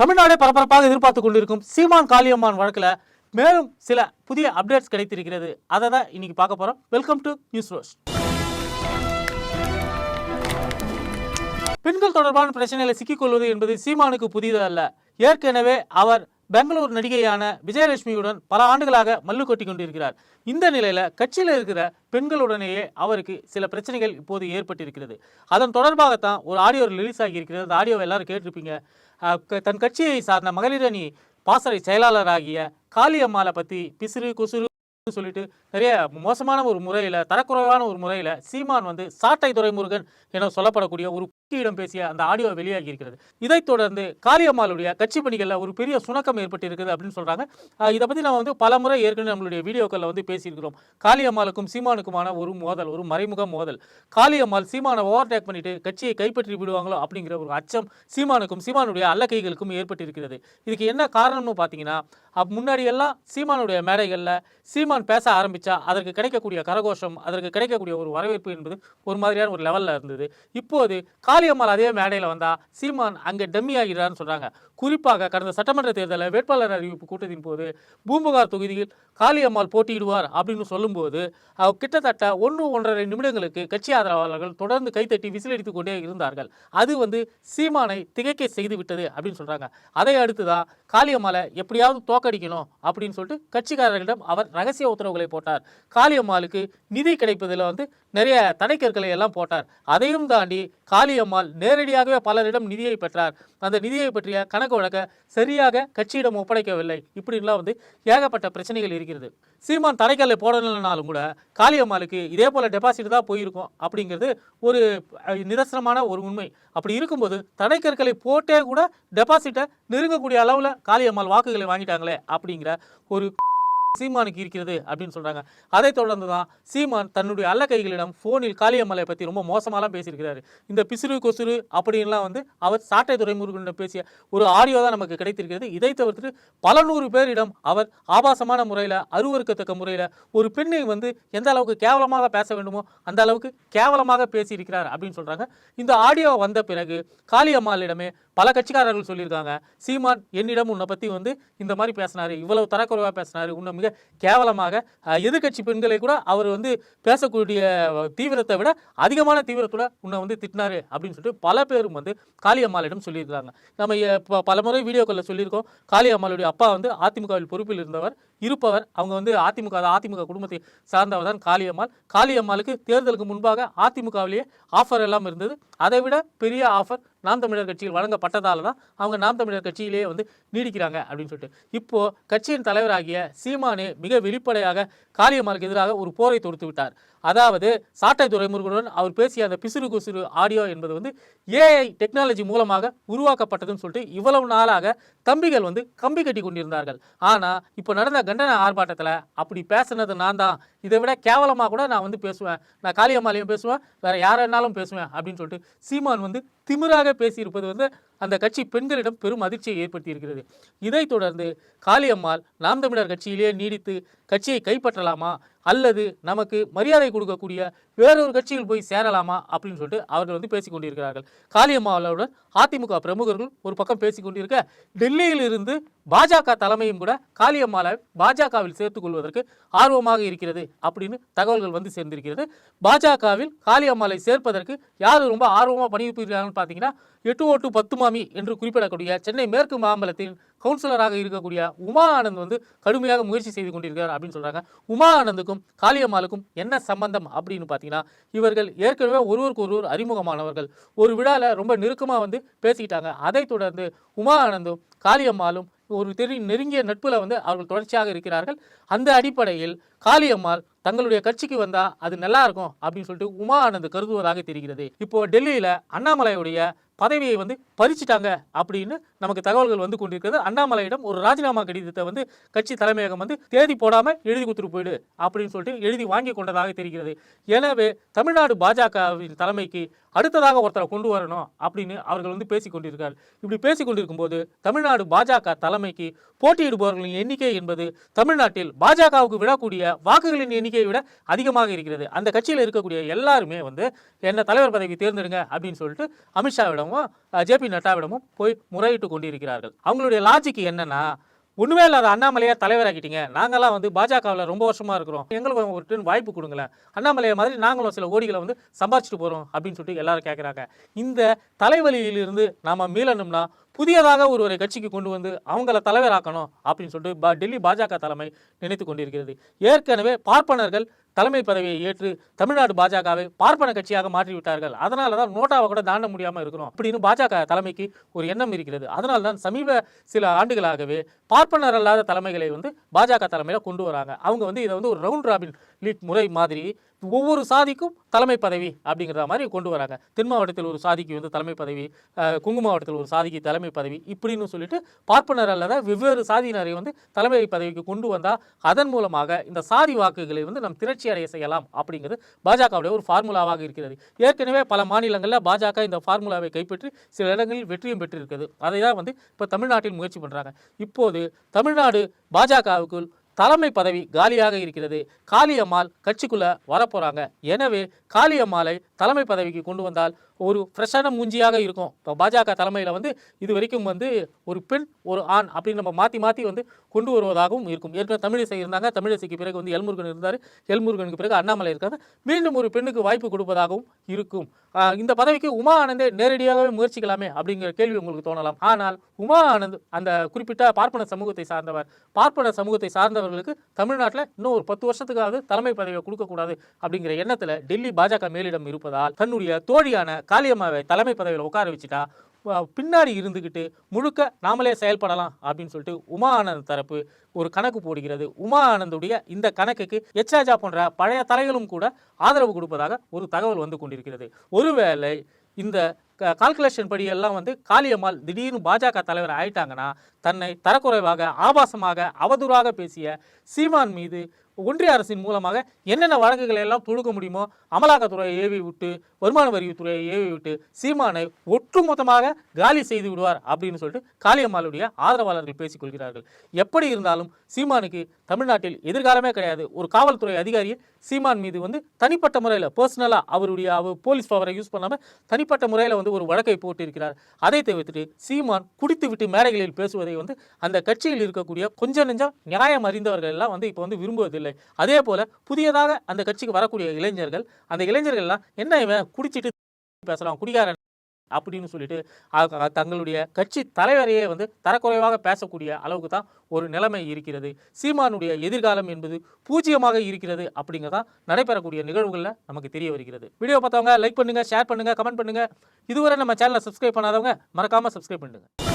தமிழ்நாடே பரபரப்பாக எதிர்பார்த்து கொண்டிருக்கும் சீமான் காளியம்மான் வழக்கில் மேலும் சில புதிய அப்டேட்ஸ் கிடைத்திருக்கிறது. அதை தான் இன்னைக்கு பார்க்க போறோம். வெல்கம் டு நியூஸ் ரோஸ் பெண்கள் தொடர்பான பிரச்சனைகளை சிக்கிக்கொள்வது என்பது சீமானுக்கு புதிது அல்ல. ஏற்கனவே அவர் பெங்களூர் நடிகையான விஜயலட்சுமியுடன் பல ஆண்டுகளாக மல்லு கொட்டி கொண்டிருக்கிறார். இந்த நிலையில் கட்சியில் இருக்கிற பெண்களுடனேயே அவருக்கு சில பிரச்சனைகள் இப்போது ஏற்பட்டிருக்கிறது. அதன் தொடர்பாகத்தான் ஒரு ஆடியோ ரிலீஸ் ஆகியிருக்கிறது. அந்த ஆடியோவை எல்லாரும் கேட்டிருப்பீங்க. தன் கட்சியை சார்ந்த மகளிர் அணி பாசறை செயலாளராகிய காளியம்மாளை பற்றி பிசிறு குசுறு சொல்லிட்டு நிறைய மோசமான ஒரு முறையில் தரக்குறைவான ஒரு முறையில் சீமான் வந்து சாட்டை துரைமுருகன் என சொல்லப்படக்கூடிய ஒரு குக்கியிடம் பேசிய அந்த ஆடியோ வெளியாகி இருக்கிறது. இதைத் தொடர்ந்து காளியம்மாளுடைய கட்சி பணிகளில் ஒரு பெரிய சுணக்கம் ஏற்பட்டு இருக்குது அப்படின்னு சொல்கிறாங்க இதை பற்றி நம்ம வந்து பல முறை ஏற்கனவே நம்மளுடைய வீடியோக்களில் வந்து பேசியிருக்கிறோம். காளியம்மாளுக்கும் சீமானுக்குமான ஒரு மோதல் ஒரு மறைமுக மோதல். காளியம்மாள் சீமானை ஓவர்டேக் பண்ணிட்டு கட்சியை கைப்பற்றி விடுவாங்களோ அப்படிங்கிற ஒரு அச்சம் சீமானுக்கும் சீமானுடைய அல்லக்கைகளுக்கும் ஏற்பட்டிருக்கிறது. இதுக்கு என்ன காரணம்னு பார்த்தீங்கன்னா அப் முன்னாடி எல்லாம் சீமானுடைய மேடைகளில் சீமான் பேச ஆரம்பித்தா அதற்கு கிடைக்கக்கூடிய கரகோஷம் அதற்கு கிடைக்கக்கூடிய ஒரு வரவேற்பு என்பது ஒரு மாதிரியான ஒரு லெவலில் இருந்தது. இப்போது காளியம்மாள் அதே மேடையில் வந்தால் சீமான் அங்கே டம்மி ஆகிறான்னு சொல்கிறாங்க குறிப்பாக கடந்த சட்டமன்ற தேர்தலில் வேட்பாளர் அறிவிப்பு கூட்டத்தின் போது பூம்புகார் தொகுதியில் காளியம்மாள் போட்டியிடுவார் அப்படின்னு சொல்லும்போது அவர் கிட்டத்தட்ட ஒன்று ஒன்றரை நிமிடங்களுக்கு கட்சி ஆதரவாளர்கள் தொடர்ந்து கைத்தட்டி விசிலடித்து கொண்டே இருந்தார்கள். அது வந்து சீமானை திகைக்க செய்து விட்டது அப்படின்னு சொல்கிறாங்க அதை அடுத்து தான் காளியம்மாளை எப்படியாவது தோக்கடிக்கணும் அப்படின்னு சொல்லிட்டு கட்சிக்காரர்களிடம் அவர் ரகசிய உத்தரவுகளை போட்டார். காளியம்மாளுக்கு நிதி கிடைப்பதில் வந்து நிறைய தடைக்கற்களை எல்லாம் போட்டார். அதையும் தாண்டி காளியம்மாள் நேரடியாகவே பலரிடம் நிதியை பெற்றார். அந்த நிதியை பற்றிய கணக்கு வழக்க சரியாக கட்சியிடம் ஒப்படைக்கவில்லை. இப்படின்லாம் வந்து ஏகப்பட்ட பிரச்சனைகள் இருக்கிறது. சீமான் தடைக்கல்லை போடலைனாலும் கூட காளியம்மாளுக்கு இதே போல் டெபாசிட் தான் போயிருக்கும் அப்படிங்கிறது ஒரு நிதர்சனமான ஒரு உண்மை. அப்படி இருக்கும்போது தடைக்கற்களை போட்டே கூட டெபாசிட்டை நெருங்கக்கூடிய அளவில் காளியம்மாள் வாக்குகளை வாங்கிட்டாங்களே அப்படிங்கிற ஒரு சீமானுக்கு இருக்கிறது அப்படின்னு சொல்றாங்க. அதைத் தொடர்ந்து தான் சீமான் தன்னுடைய அல்ல கைகளிடம் ஃபோனில் காளியம்மலை பற்றி ரொம்ப மோசமாலாம் பேசியிருக்கிறாரு. இந்த பிசிறு கொசுறு அப்படின்லாம் வந்து அவர் சாட்டை துறைமுருகனிடம் பேசிய ஒரு ஆடியோ தான் நமக்கு கிடைத்திருக்கிறது. இதை தவிர்த்து பல நூறு பேரிடம் அவர் ஆபாசமான முறையில் அருவருக்கத்தக்க முறையில் ஒரு பெண்ணை வந்து எந்த அளவுக்கு கேவலமாக பேச வேண்டுமோ அந்த அளவுக்கு கேவலமாக பேசியிருக்கிறார் அப்படின்னு சொல்றாங்க. இந்த ஆடியோ வந்த பிறகு காளியம்மாளிடமே பல கட்சிக்காரர்கள் சொல்லியிருக்காங்க. சீமான் என்னிடம் உன்னை பற்றி வந்து இந்த மாதிரி பேசினாரு இவ்வளவு தரக்குறைவாக பேசினார் உன்னை மிக கேவலமாக எதிர்கட்சி எதிர்க்கட்சி பெண்களை கூட அவர் வந்து பேசக்கூடிய தீவிரத்தை விட அதிகமான தீவிரத்தோட உன்னை வந்து திட்டினாரு அப்படின்னு சொல்லிட்டு பல பேரும் வந்து காளியம்மாளிடம் சொல்லியிருக்காங்க. நம்ம பல முறை வீடியோக்களில் சொல்லியிருக்கோம். காளியம்மாளுடைய அப்பா வந்து அதிமுகவில் பொறுப்பில் இருந்தவர் இருப்பவர். அவங்க வந்து அதிமுக அதிமுக குடும்பத்தை சார்ந்தவர் தான் காளியம்மாள். காளியம்மாளுக்கு தேர்தலுக்கு முன்பாக அதிமுகவிலேயே ஆஃபர் எல்லாம் இருந்தது. அதை விட பெரிய ஆஃபர் நாம் தமிழர் கட்சியில் வழங்கப்பட்டதால தான் அவங்க நாம் தமிழர் கட்சியிலேயே வந்து நீடிக்கிறாங்க அப்படின்னு சொல்லிட்டு. இப்போது கட்சியின் தலைவராகிய சீமானே மிக வெளிப்படையாக காளியம்மாளுக்கு எதிராக ஒரு போரை தொடுத்து விட்டார். அதாவது சாட்டை துறைமுருகனுடன் அவர் பேசிய அந்த பிசுறு குசுறு ஆடியோ என்பது வந்து ஏஐ டெக்னாலஜி மூலமாக உருவாக்கப்பட்டதுன்னு சொல்லிட்டு இவ்வளவு நாளாக தம்பிகள் வந்து கம்பி கட்டி கொண்டிருந்தார்கள். ஆனால் இப்போ நடந்த கண்டன ஆர்ப்பாட்டத்தில் அப்படி பேசுனது நான் தான். இதை விட கேவலமாக கூட நான் வந்து பேசுவேன். நான் காளியம்மாலையும் பேசுவேன். வேறு யாரென்னாலும் பேசுவேன் அப்படின்னு சொல்லிட்டு சீமான் வந்து திமிராக பேசியிருப்பது வந்து அந்த கட்சி பெண்களிடம் பெரும் அதிர்ச்சியை ஏற்படுத்தியிருக்கிறது. இதைத் தொடர்ந்து காளியம்மாள் நாம் தமிழர் கட்சியிலேயே நீடித்து கட்சியை கைப்பற்றலாமா? அல்லது நமக்கு மரியாதை கொடுக்கக்கூடிய வேறொரு கட்சியில் போய் சேரலாமா அப்படின்னு சொல்லிட்டு அவர்கள் வந்து பேசிக் கொண்டிருக்கிறார்கள். காளியம்மாவுடன் அதிமுக பிரமுகர்கள் ஒரு பக்கம் பேசிக் கொண்டிருக்க டெல்லியில் இருந்து பாஜக தலைமையும் கூட காளியம்மாவை பாஜகவில் சேர்த்துக் கொள்வதற்கு ஆர்வமாக இருக்கிறது அப்படின்னு தகவல்கள் வந்து சேர்ந்திருக்கிறது. பாஜகவில் காளியம்மாளை சேர்ப்பதற்கு யார் ரொம்ப ஆர்வமாக பணியிருக்கிறாங்கன்னு பார்த்தீங்கன்னா எட்டு ஓட்டு பத்து மாமி என்று குறிப்பிடக்கூடிய சென்னை மேற்கு மாம்பலத்தின் கவுன்சிலராக இருக்கக்கூடிய உமா ஆனந்த் வந்து கடுமையாக முயற்சி செய்து கொண்டிருக்கிறார் அப்படின்னு சொல்கிறாங்க உமா ஆனந்துக்கும் காளியம்மாளுக்கும் என்ன சம்பந்தம் அப்படின்னு பார்த்தீங்கன்னா இவர்கள் ஏற்கனவே ஒருவருக்கு ஒருவர் அறிமுகமானவர்கள். ஒரு விழாவில் ரொம்ப நெருக்கமாக வந்து பேசிக்கிட்டாங்க அதைத் தொடர்ந்து உமா ஆனந்தும் காளியம்மாளும் ஒரு தெரி நெருங்கிய நட்புல வந்து அவர்கள் தொடர்ச்சியாக இருக்கிறார்கள். அந்த அடிப்படையில் காளியம்மாள் தங்களுடைய கட்சிக்கு வந்தால் அது நல்லா இருக்கும் அப்படின்னு சொல்லிட்டு உமா ஆனந்த் கருதுவதாக தெரிகிறது. இப்போ டெல்லியில் அண்ணாமலையுடைய பதவியை வந்து பறிச்சிட்டாங்க அப்படின்னு நமக்கு தகவல்கள் வந்து கொண்டிருக்கிறது. அண்ணாமலையிடம் ஒரு ராஜினாமா கடிதத்தை வந்து கட்சி தலைமையகம் வந்து தேதி போடாமல் எழுதி கொடுத்துட்டு போயிடு அப்படின்னு சொல்லிட்டு எழுதி வாங்கி கொண்டதாக தெரிகிறது. எனவே தமிழ்நாடு பாஜகவின் தலைமைக்கு அடுத்ததாக ஒருத்தரை கொண்டு வரணும் அப்படின்னு அவர்கள் வந்து பேசிக் கொண்டிருக்கார் இப்படி பேசிக் கொண்டிருக்கும்போது தமிழ்நாடு பாஜக தலைமைக்கு போட்டியிடுபவர்களின் எண்ணிக்கை என்பது தமிழ்நாட்டில் பாஜகவுக்கு விடக்கூடிய வாக்குகளின் எண்ணிக்கையை விட அதிகமாக இருக்கிறது. அந்த கட்சியில் இருக்கக்கூடிய எல்லாருமே வந்து என்ன தலைவர் பதவி தேர்ந்தெடுங்க அப்படின்னு சொல்லிட்டு அமித்ஷாவிடமும் ஜே பி நட்டாவிடமும் போய் முறையிட்டு கொண்டிருக்கிறார்கள். அவங்களுடைய லாஜிக் என்னன்னா ஒன்றுமே இல்லாத அண்ணாமலையை தலைவராக்கிட்டீங்க. நாங்களாம் வந்து பாஜகவில் ரொம்ப வருஷமாக இருக்கிறோம். எங்களுக்கு ஒரு turn வாய்ப்பு கொடுங்களேன். அண்ணாமலையை மாதிரி நாங்களும் சில ஓடிகளை வந்து சம்பாதிச்சுட்டு போகிறோம் அப்படின்னு சொல்லிட்டு எல்லாரும் கேட்குறாங்க இந்த தலைவலியிலிருந்து நாம் மீளணும்னா புதியதாக ஒருவரை கட்சிக்கு கொண்டு வந்து அவங்கள தலைவராக்கணும் அப்படின்னு சொல்லிட்டு பா- டெல்லி பாஜக தலைமை நினைத்து கொண்டிருக்கிறது. ஏற்கனவே பார்ப்பனர்கள் தலைமை பதவியை ஏற்று தமிழ்நாடு பாஜகவை பார்ப்பன கட்சியாக மாற்றிவிட்டார்கள். அதனால தான் நோட்டாவை கூட தாண்ட முடியாமல் இருக்கிறோம் அப்படின்னு பாஜக தலைமைக்கு ஒரு எண்ணம் இருக்கிறது. அதனால தான் சமீப சில ஆண்டுகளாகவே பார்ப்பனர் அல்லாத தலைமைகளை வந்து பாஜக தலைமையில் கொண்டு வராங்க. அவங்க வந்து இதை வந்து ஒரு ரவுண்ட் ராபின் லீக் முறை மாதிரி ஒவ்வொரு சாதிக்கும் தலைமை பதவி அப்படிங்கிற மாதிரி கொண்டு வராங்க. தென் மாவட்டத்தில் ஒரு சாதிக்கு வந்து தலைமை பதவி குங்கு மாவட்டத்தில் ஒரு சாதிக்கு தலைமை பதவி இப்படின்னு சொல்லிட்டு பார்ப்பனர் அல்லாத வெவ்வேறு சாதியினரை வந்து தலைமை பதவிக்கு கொண்டு வந்தால் அதன் மூலமாக இந்த சாதி வாக்குகளை வந்து நம் திரட்சி அடைய செய்யலாம் அப்படிங்கிறது பாஜகவுடைய ஒரு ஃபார்முலாவாக இருக்கிறது. ஏற்கனவே பல மாநிலங்களில் பாஜக இந்த ஃபார்முலாவை கைப்பற்றி சில இடங்களில் வெற்றியும் பெற்றிருக்கிறது அதை தான் வந்து இப்போ தமிழ்நாட்டில் முயற்சி பண்ணுறாங்க இப்போது தமிழ்நாடு பாஜகவுக்குள் தலைமை பதவி காலியாக இருக்கிறது. காளியம்மாள் கட்சிக்குள்ளே வரப்போகிறாங்க எனவே காளியம்மாளை தலைமை பதவிக்கு கொண்டு வந்தால் ஒரு ஃப்ரெஷ்ஷான மூஞ்சியாக இருக்கும். இப்போ பாஜக தலைமையில் வந்து இது வரைக்கும் வந்து ஒரு பெண் ஒரு ஆண் அப்படின்னு நம்ம மாற்றி மாற்றி வந்து கொண்டு வருவதாகவும் இருக்கும். ஏற்கனவே தமிழிசை இருந்தாங்க. தமிழிசைக்கு பிறகு வந்து எல்முருகன் இருந்தார். எல்முருகனுக்கு பிறகு அண்ணாமலை இருக்காங்க. மீண்டும் ஒரு பெண்ணுக்கு வாய்ப்பு கொடுப்பதாகவும் இருக்கும். இந்த பதவிக்கு உமா ஆனந்தே நேரடியாகவே முயற்சிக்கலாமே அப்படிங்கிற கேள்வி உங்களுக்கு தோணலாம். ஆனால் உமா ஆனந்த் அந்த குறிப்பிட்ட பார்ப்பன சமூகத்தை சார்ந்தவர் பார்ப்பன சமூகத்தை சார்ந்தவர்களுக்கு தமிழ்நாட்டில் இன்னும் ஒரு பத்து வருஷத்துக்காவது தலைமை பதவியை கொடுக்கக்கூடாது அப்படிங்கிற எண்ணத்தில் டெல்லி பாஜக மேலிடம் இருப்பதால் தன்னுடைய தோழியான காளியம்மாவை தலைமை பதவியில் உட்கார வச்சுட்டா பின்னாடி இருந்துக்கிட்டு முழுக்க நாமளே செயல்படலாம் அப்படின்னு சொல்லிட்டு உமா ஆனந்த் தரப்பு ஒரு கணக்கு போடுகிறது. உமா ஆனந்துடைய இந்த கணக்குக்கு எச்ராஜா போன்ற பழைய தலைகளும் கூட ஆதரவு கொடுப்பதாக ஒரு தகவல் வந்து கொண்டிருக்கிறது. ஒருவேளை இந்த கால்குலேஷன் படி எல்லாம் வந்து காளியம்மாள் திடீர்னு பாஜக தலைவர் ஆயிட்டாங்கன்னா தன்னை தரக்குறைவாக ஆபாசமாக அவதூறாக பேசிய சீமான் மீது ஒன்றிய அரசின் மூலமாக என்னென்ன வழக்குகளை எல்லாம் தொடுக்க முடியுமோ அமலாக்கத்துறையை ஏவி விட்டு வருமான வரித்துறையை ஏவி விட்டு சீமானை ஒட்டுமொத்தமாக காலி செய்து விடுவார் அப்படின்னு சொல்லிட்டு காளியம்மாளுடைய ஆதரவாளர்கள் பேசிக் கொள்கிறார்கள். எப்படி இருந்தாலும் சீமானுக்கு தமிழ்நாட்டில் எதிர்காலமே கிடையாது. ஒரு காவல்துறை அதிகாரியை சீமான் மீது வந்து தனிப்பட்ட முறையில் பர்சனலாக அவருடைய அவர் போலீஸ் பவரை யூஸ் பண்ணாமல் தனிப்பட்ட முறையில் வந்து ஒரு வழக்கை போட்டிருக்கிறார். அதை தவிர்த்துட்டு சீமான் குடித்து விட்டு மேடைகளில் பேசுவதை வந்து அந்த கட்சியில் இருக்கக்கூடிய கொஞ்சம் நெஞ்சம் நியாயம் அறிந்தவர்கள் எல்லாம் வந்து இப்போ வந்து விரும்புவதில்லை. அதே போல புதியதாக அந்த கட்சிக்கு வரக்கூடிய இளைஞர்கள் அந்த இளைஞர்கள் எல்லாம் என்ன இவன் குடிச்சிட்டு பேசலாம் குடிகாரன் அப்படின்னு சொல்லிட்டு தங்களுடைய கட்சி தலைவரையே வந்து தரக்குறைவாக பேசக்கூடிய அளவுக்கு தான் ஒரு நிலைமை இருக்கிறது. சீமானுடைய எதிர்காலம் என்பது பூஜ்ஜியமாக இருக்கிறது அப்படிங்கிறதான் நடைபெறக்கூடிய நிகழ்வுகளில் நமக்கு தெரிய வருகிறது. வீடியோ பார்த்தவங்க லைக் பண்ணுங்க ஷேர் பண்ணுங்க கமெண்ட் பண்ணுங்க. இதுவரை நம்ம சேனலை சப்ஸ்கிரைப் பண்ணாதவங்க மறக்காம சப்ஸ்கிரைப் பண்ணுங்க